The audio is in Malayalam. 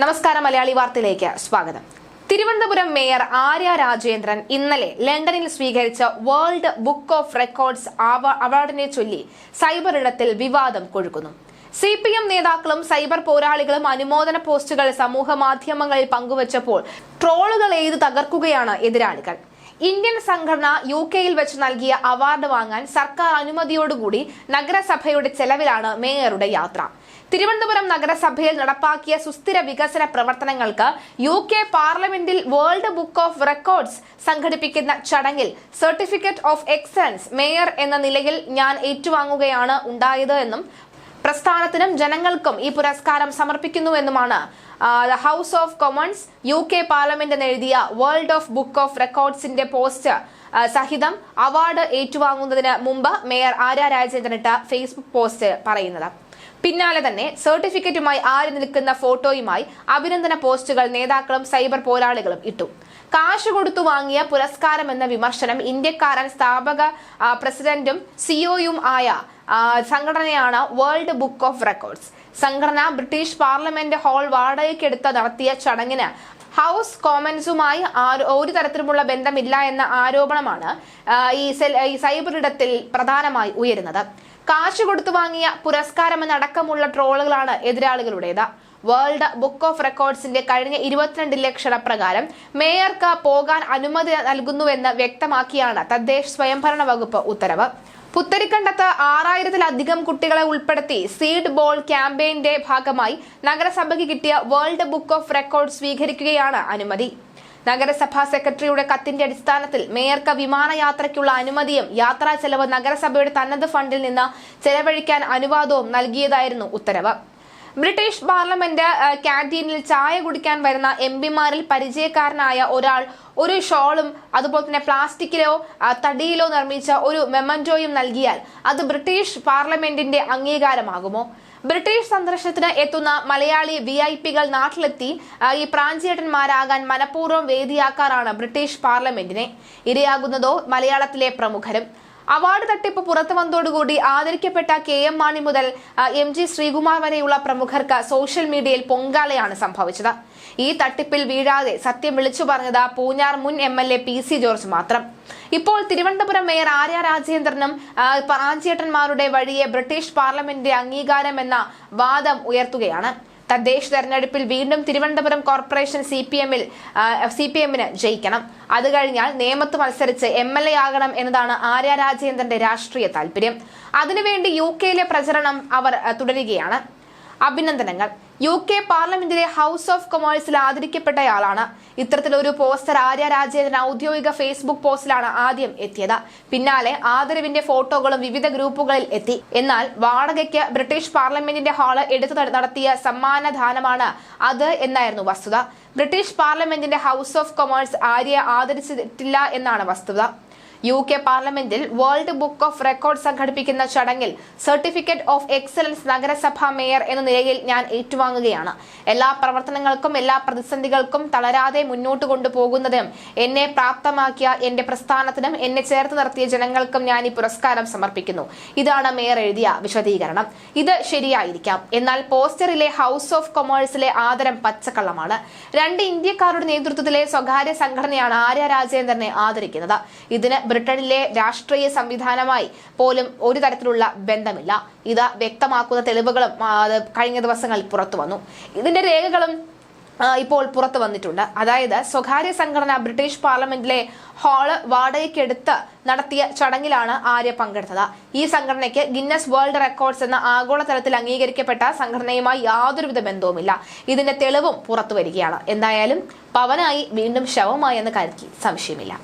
നമസ്കാരം മലയാളി വാർത്തയിലേക്ക് സ്വാഗതം. തിരുവനന്തപുരം മേയർ ആര്യ രാജേന്ദ്രൻ ഇന്നലെ ലണ്ടനിൽ സ്വീകരിച്ച വേൾഡ് ബുക്ക് ഓഫ് റെക്കോർഡ്സ് അവാർഡിനെ ചൊല്ലി സൈബർ ഇടത്തിൽ വിവാദം കൊഴുക്കുന്നു. സി പി എം നേതാക്കളും സൈബർ പോരാളികളും അനുമോദന പോസ്റ്റുകൾ സമൂഹ മാധ്യമങ്ങളിൽ പങ്കുവച്ചപ്പോൾ ട്രോളുകൾ എഴുതി തകർക്കുകയാണ് എതിരാളികൾ. ഇന്ത്യൻ സംഘടന യു കെയിൽ വെച്ച് നൽകിയ അവാർഡ് വാങ്ങാൻ സർക്കാർ അനുമതിയോടുകൂടി നഗരസഭയുടെ ചെലവിലാണ് മേയറുടെ യാത്ര. തിരുവനന്തപുരം നഗരസഭയിൽ നടപ്പാക്കിയ സുസ്ഥിര വികസന പ്രവർത്തനങ്ങൾക്ക് യു കെ പാർലമെന്റിൽ വേൾഡ് ബുക്ക് ഓഫ് റെക്കോർഡ്സ് സംഘടിപ്പിക്കുന്ന ചടങ്ങിൽ സർട്ടിഫിക്കറ്റ് ഓഫ് എക്സലൻസ് മേയർ എന്ന നിലയിൽ ഞാൻ ഏറ്റുവാങ്ങുകയാണ് ഉണ്ടായത് എന്നും പ്രസ്ഥാനത്തിനും ജനങ്ങൾക്കും ഈ പുരസ്കാരം സമർപ്പിക്കുന്നുവെന്നുമാണ്. The House of Commons U K parliament എഴുതിയ വേൾഡ് ഓഫ് ബുക്ക് ഓഫ് റെക്കോർഡ്സിന്റെ പോസ്റ്റ് സഹിതം അവാർഡ് ഏറ്റുവാങ്ങുന്നതിന് മുമ്പ് മേയർ ആര്യ രാജേന്ദ്രൻ ഇട്ട ഫേസ്ബുക്ക് പോസ്റ്റ് പറയുന്നത്. പിന്നാലെ തന്നെ സർട്ടിഫിക്കറ്റുമായി ആര് നിൽക്കുന്ന ഫോട്ടോയുമായി അഭിനന്ദന പോസ്റ്റുകൾ നേതാക്കളും സൈബർ പോരാളികളും ഇട്ടു. കാശ് കൊടുത്തു വാങ്ങിയ പുരസ്കാരം എന്ന വിമർശനം ഇന്ത്യക്കാരൻ സ്ഥാപക പ്രസിഡന്റും സിഒയും ആയ സംഘടനയാണ് വേൾഡ് ബുക്ക് ഓഫ് റെക്കോർഡ്സ്. സംഘടന ബ്രിട്ടീഷ് പാർലമെന്റ് ഹാൾ വാടകയ്ക്കെടുത്ത് നടത്തിയ ചടങ്ങിന് ഹൗസ് കോമൻസുമായി ഒരു തരത്തിലുമുള്ള ബന്ധമില്ല എന്ന ആരോപണമാണ് ഈ സൈബർ ഇടത്തിൽ പ്രധാനമായി ഉയരുന്നത്. കാശ് കൊടുത്തു വാങ്ങിയ പുരസ്കാരമെന്നടക്കമുള്ള ട്രോളുകളാണ് എതിരാളികളുടേത്. വേൾഡ് ബുക്ക് ഓഫ് റെക്കോർഡ്സിന്റെ കഴിഞ്ഞ ഇരുപത്തിരണ്ടിലെ ക്ഷണപ്രകാരം മേയർക്ക് പോകാൻ അനുമതി നൽകുന്നുവെന്ന് വ്യക്തമാക്കിയാണ് തദ്ദേശ സ്വയംഭരണ വകുപ്പ് ഉത്തരവ്. പുത്തരിക്കണ്ടത്ത് ആറായിരത്തിലധികം കുട്ടികളെ ഉൾപ്പെടുത്തി സീഡ് ബോൾ ക്യാമ്പയിന്റെ ഭാഗമായി നഗരസഭയ്ക്ക് കിട്ടിയ വേൾഡ് ബുക്ക് ഓഫ് റെക്കോർഡ് സ്വീകരിക്കുകയാണ് അനുമതി. നഗരസഭാ സെക്രട്ടറിയുടെ കത്തിന്റെ അടിസ്ഥാനത്തിൽ മേയർക്ക് വിമാനയാത്രയ്ക്കുള്ള അനുമതിയും യാത്രാ ചെലവ് നഗരസഭയുടെ തനത് ഫണ്ടിൽ നിന്ന് ചെലവഴിക്കാൻ അനുവാദവും നൽകിയതായിരുന്നു ഉത്തരവ്. ബ്രിട്ടീഷ് പാർലമെന്റ് കാന്റീനിൽ ചായ കുടിക്കാൻ വരുന്ന എം പിമാരിൽ പരിചയക്കാരനായ ഒരാൾ ഒരു ഷോളും അതുപോലെ തന്നെ പ്ലാസ്റ്റിക്കിലോ തടിയിലോ നിർമ്മിച്ച ഒരു മെമന്റോയും നൽകിയാൽ അത് ബ്രിട്ടീഷ് പാർലമെന്റിന്റെ അംഗീകാരമാകുമോ? ബ്രിട്ടീഷ് സന്ദർശനത്തിന് എത്തുന്ന മലയാളി വി ഐ പികൾ നാട്ടിലെത്തി ഈ പ്രാഞ്ചേട്ടന്മാരാകാൻ മനഃപൂർവം വേദിയാക്കാറാണ് ബ്രിട്ടീഷ് പാർലമെന്റിനെ. ഇരയാകുന്നതോ മലയാളത്തിലെ പ്രമുഖരും. അവാർഡ് തട്ടിപ്പ് പുറത്തു വന്നതോടുകൂടി ആദരിക്കപ്പെട്ട കെ എം മാണി മുതൽ എം ജി ശ്രീകുമാർ വരെയുള്ള പ്രമുഖർക്ക് സോഷ്യൽ മീഡിയയിൽ പൊങ്കാലയാണ് സംഭവിച്ചത്. ഈ തട്ടിപ്പിൽ വീഴാതെ സത്യം വിളിച്ചു പറഞ്ഞത് പൂഞ്ഞാർ മുൻ M L A P C George മാത്രം. ഇപ്പോൾ തിരുവനന്തപുരം മേയർ ആര്യ രാജേന്ദ്രനും പ്രാഞ്ചേട്ടന്മാരുടെ വഴിയെ ബ്രിട്ടീഷ് പാർലമെന്റിന്റെ അംഗീകാരം എന്ന വാദം ഉയർത്തുകയാണ്. തദ്ദേശ തെരഞ്ഞെടുപ്പിൽ വീണ്ടും തിരുവനന്തപുരം കോർപ്പറേഷൻ സി പി എമ്മിൽ സി പി എമ്മിന് ജയിക്കണം. അത് കഴിഞ്ഞാൽ നേമത്ത് മത്സരിച്ച് എം എൽ എ ആകണം എന്നതാണ് ആര്യ രാജേന്ദ്രന്റെ രാഷ്ട്രീയ താല്പര്യം. അതിനുവേണ്ടി യു കെയിലെ പ്രചരണം അവർ തുടരുകയാണ്. അഭിനന്ദനങ്ങൾ. യു കെ പാർലമെന്റിലെ ഹൗസ് ഓഫ് കൊമേഴ്സിൽ ആദരിക്കപ്പെട്ടയാളാണ്. ഇത്തരത്തിലൊരു പോസ്റ്റർ ആര്യ രാജേന്ദ്രൻ ഔദ്യോഗിക ഫേസ്ബുക്ക് പോസ്റ്റിലാണ് ആദ്യം എത്തിയത്. പിന്നാലെ ആദരവിന്റെ ഫോട്ടോകളും വിവിധ ഗ്രൂപ്പുകളിൽ എത്തി. എന്നാൽ വാടകയ്ക്ക് ബ്രിട്ടീഷ് പാർലമെന്റിന്റെ ഹാൾ എടുത്തു നടത്തിയ സമ്മാനദാനമാണ് അത് എന്നായിരുന്നു വസ്തുത. ബ്രിട്ടീഷ് പാർലമെന്റിന്റെ ഹൗസ് ഓഫ് കൊമേഴ്സ് ആര്യ ആദരിച്ചിട്ടില്ല എന്നാണ് വസ്തുത. യു കെ പാർലമെന്റിൽ വേൾഡ് ബുക്ക് ഓഫ് റെക്കോർഡ് സംഘടിപ്പിക്കുന്ന ചടങ്ങിൽ സർട്ടിഫിക്കറ്റ് ഓഫ് എക്സലൻസ് നഗരസഭാ മേയർ എന്ന നിലയിൽ ഞാൻ ഏറ്റുവാങ്ങുകയാണ്. എല്ലാ പ്രവർത്തനങ്ങൾക്കും എല്ലാ പ്രതിസന്ധികൾക്കും തളരാതെ മുന്നോട്ട് കൊണ്ടുപോകുന്നതിനും എന്നെ പ്രാപ്തമാക്കിയ എന്റെ പ്രസ്ഥാനത്തിനും എന്നെ ചേർത്ത് നിർത്തിയ ജനങ്ങൾക്കും ഞാൻ ഈ പുരസ്കാരം സമർപ്പിക്കുന്നു. ഇതാണ് മേയർ എഴുതിയ വിശദീകരണം. ഇത് ശരിയായിരിക്കാം. എന്നാൽ പോസ്റ്ററിലെ ഹൗസ് ഓഫ് കൊമേഴ്സിലെ ആദരം പച്ചക്കള്ളമാണ്. രണ്ട് ഇന്ത്യക്കാരുടെ നേതൃത്വത്തിലെ സ്വകാര്യ സംഘടനയാണ് ആര്യ രാജേന്ദ്രനെ ആദരിക്കുന്നത്. ഇതിന് ബ്രിട്ടനിലെ രാഷ്ട്രീയ സംവിധാനമായി പോലും ഒരു തരത്തിലുള്ള ബന്ധമില്ല. ഇത് വ്യക്തമാക്കുന്ന തെളിവുകളും കഴിഞ്ഞ ദിവസങ്ങളിൽ പുറത്തു വന്നു. ഇതിന്റെ രേഖകളും ഇപ്പോൾ പുറത്തു വന്നിട്ടുണ്ട്. അതായത് സ്വകാര്യ സംഘടന ബ്രിട്ടീഷ് പാർലമെന്റിലെ ഹാൾ വാടകയ്ക്കെടുത്ത് നടത്തിയ ചടങ്ങിലാണ് ആര്യ പങ്കെടുത്തത്. ഈ സംഘടനയ്ക്ക് ഗിന്നസ് വേൾഡ് റെക്കോർഡ്സ് എന്ന ആഗോളതലത്തിൽ അംഗീകരിക്കപ്പെട്ട സംഘടനയുമായി യാതൊരുവിധ ബന്ധവുമില്ല. ഇതിന്റെ തെളിവും പുറത്തു വരികയാണ്. എന്തായാലും പവനായി വീണ്ടും ശവമായി എന്ന് കരുതി സംശയമില്ല.